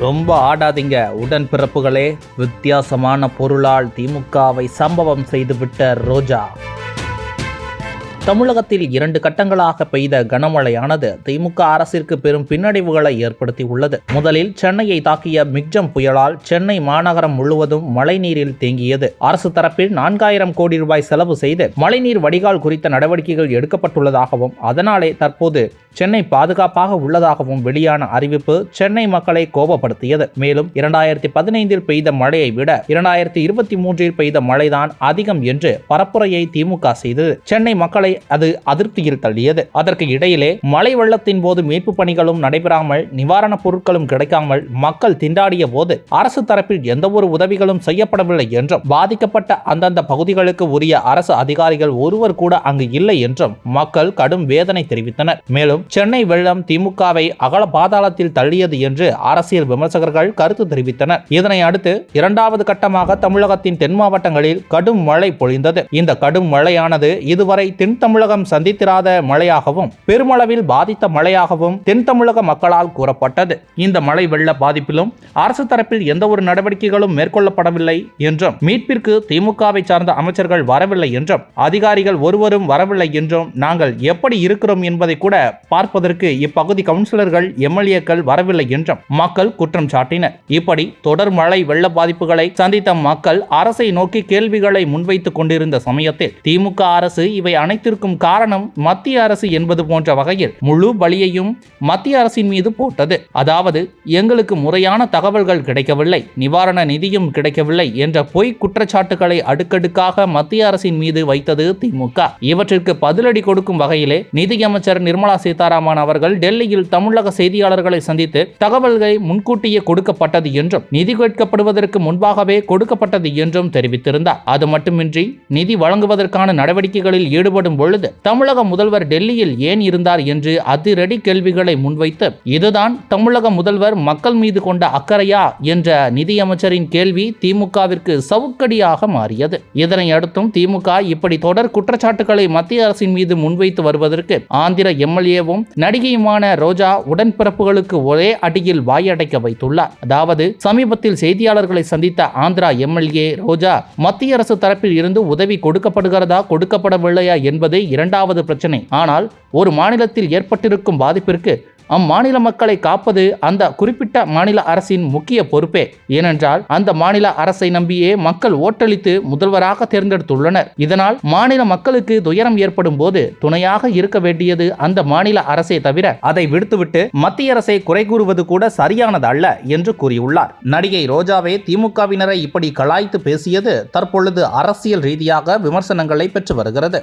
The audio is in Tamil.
ரொம்ப ஆடாதீங்க. உடன்பிறப்புகளே வித்தியாசமான பொருளால் திமுகவை சம்பவம் செய்துவிட்ட ரோஜா. தமிழகத்தில் இரண்டு கட்டங்களாக பெய்த கனமழையானது திமுக அரசிற்கு பெரும் பின்னடைவுகளை ஏற்படுத்தியுள்ளது. முதலில் சென்னையை தாக்கிய மிக்ஜம் புயலால் சென்னை மாநகரம் முழுவதும் மழைநீரில் தேங்கியது. அரசு தரப்பில் நான்காயிரம் கோடி ரூபாய் செலவு செய்து மழைநீர் வடிகால் குறித்த நடவடிக்கைகள் எடுக்கப்பட்டுள்ளதாகவும் அதனாலே தற்போது சென்னை பாதுகாப்பாக உள்ளதாகவும் வெளியான அறிவிப்பு சென்னை மக்களை கோபப்படுத்தியது. மேலும் இரண்டாயிரத்தி பதினைந்தில் பெய்த மழையை விட இரண்டாயிரத்தி இருபத்தி மூன்றில் பெய்த மழைதான் அதிகம் என்று பரப்புரையை திமுக செய்தது. சென்னை மக்களை அது அதிருப்தியில் தள்ளியது. அதற்கு இடையிலே மழை வெள்ளத்தின் போது மீட்பு பணிகளும் நடைபெறாமல் நிவாரணப் பொருட்களும் கிடைக்காமல் மக்கள் திண்டாடிய போது அரசு தரப்பில் எந்த ஒரு உதவிகளும் செய்யப்படவில்லை என்றும் பாதிக்கப்பட்ட அந்தந்த பகுதிகளுக்கு உரிய அரசு அதிகாரிகள் ஒருவர் கூட அங்கு இல்லை என்றும் மக்கள் கடும் வேதனை தெரிவித்தனர். மேலும் சென்னை வெள்ளம் திமுகவை அகல பாதாளத்தில் தள்ளியது என்று அரசியல் விமர்சகர்கள் கருத்து தெரிவித்தனர். இதனை அடுத்து இரண்டாவது கட்டமாக தமிழகத்தின் தென் மாவட்டங்களில் கடும் மழை பொழிந்தது. இந்த கடும் மழையானது இதுவரை தென் தமிழகம் சந்தித்திராத மழையாகவும் பெருமளவில் பாதித்த மழையாகவும் தென் தமிழக மக்களால் கூறப்பட்டது. இந்த மழை வெள்ள பாதிப்பிலும் அரசு தரப்பில் எந்த ஒரு நடவடிக்கைகளும் மேற்கொள்ளப்படவில்லை என்றும் மீட்பிற்கு திமுகவை சார்ந்த அமைச்சர்கள் வரவில்லை என்றும் அதிகாரிகள் ஒருவரும் வரவில்லை என்றும் நாங்கள் எப்படி இருக்கிறோம் என்பதை கூட பார்ப்பதற்கு இப்பகுதி கவுன்சிலர்கள் எம்எல்ஏக்கள் வரவில்லை என்றும் மக்கள் குற்றம் சாட்டினர். இப்படி தொடர் மழை வெள்ள பாதிப்புகளை சந்தித்த மக்கள் அரசை நோக்கி கேள்விகளை முன்வைத்துக் கொண்டிருந்த சமயத்தில் திமுக அரசு இவை அனைத்திற்கும் காரணம் மத்திய அரசு என்பது போன்ற வகையில் முழு பலியையும் மத்திய அரசின் மீது போட்டது. அதாவது எங்களுக்கு முறையான தகவல்கள் கிடைக்கவில்லை நிவாரண நிதியும் கிடைக்கவில்லை என்ற பொய் குற்றச்சாட்டுகளை அடுக்கடுக்காக மத்திய அரசின் மீது வைத்தது திமுக. இவற்றிற்கு பதிலடி கொடுக்கும் வகையிலே நிதியமைச்சர் நிர்மலா சீதாராமன் அவர்கள் டெல்லியில் தமிழக செய்தியாளர்களை சந்தித்து தகவல்களை முன்கூட்டியே கொடுக்கப்பட்டது என்றும் நிதி கேட்கப்படுவதற்கு முன்பாகவே கொடுக்கப்பட்டது என்றும் தெரிவித்திருந்தார். அது மட்டுமின்றி நிதி வழங்குவதற்கான நடவடிக்கைகளில் ஈடுபடும் பொழுது தமிழக முதல்வர் டெல்லியில் ஏன் இருந்தார் என்று அதிரடி கேள்விகளை முன்வைத்து இதுதான் தமிழக முதல்வர் மக்கள் மீது கொண்ட அக்கறையா? என்ற நிதியமைச்சரின் கேள்வி திமுகவிற்கு சவுக்கடியாக மாறியது. இதனை அடுத்தும் திமுக இப்படி தொடர் குற்றச்சாட்டுகளை மத்திய அரசின் மீது முன்வைத்து வருவதற்கு ஆந்திர எம்எல்ஏவும் நடிகையுமான ரோஜா உடன்பிறப்புகளுக்கு ஒரே அடியில் வாயடைக்க வைத்துள்ளார். அதாவது சமீபத்தில் செய்தியாளர்களை சந்தித்த ஆந்திரா எம்எல்ஏ ரோஜா மத்திய அரசு தரப்பில் இருந்து உதவி கொடுக்கப்படுகிறதா கொடுக்கப்படவில்லையா? என்பது என்பதே இரண்டாவது பிரச்சனை. ஆனால் ஒரு மாநிலத்தில் ஏற்பட்டிருக்கும் பாதிப்பிற்கு அம்மாநில மக்களை காப்பது அந்த குறிப்பிட்ட மாநில அரசின் முக்கிய பொறுப்பே. ஏனென்றால் அந்த மாநில அரசை நம்பியே மக்கள் ஓட்டளித்து முதல்வராக தேர்ந்தெடுத்துள்ளனர். இதனால் மாநில மக்களுக்கு துயரம் ஏற்படும் போது துணையாக இருக்க வேண்டியது அந்த மாநில அரசே தவிர அதை விடுத்துவிட்டு மத்திய அரசை குறை கூறுவது கூட சரியானது அல்ல என்று கூறியுள்ளார். நடிகை ரோஜாவே திமுகவினரை இப்படி கலாய்த்து பேசியது தற்பொழுது அரசியல் ரீதியாக விமர்சனங்களை பெற்று வருகிறது.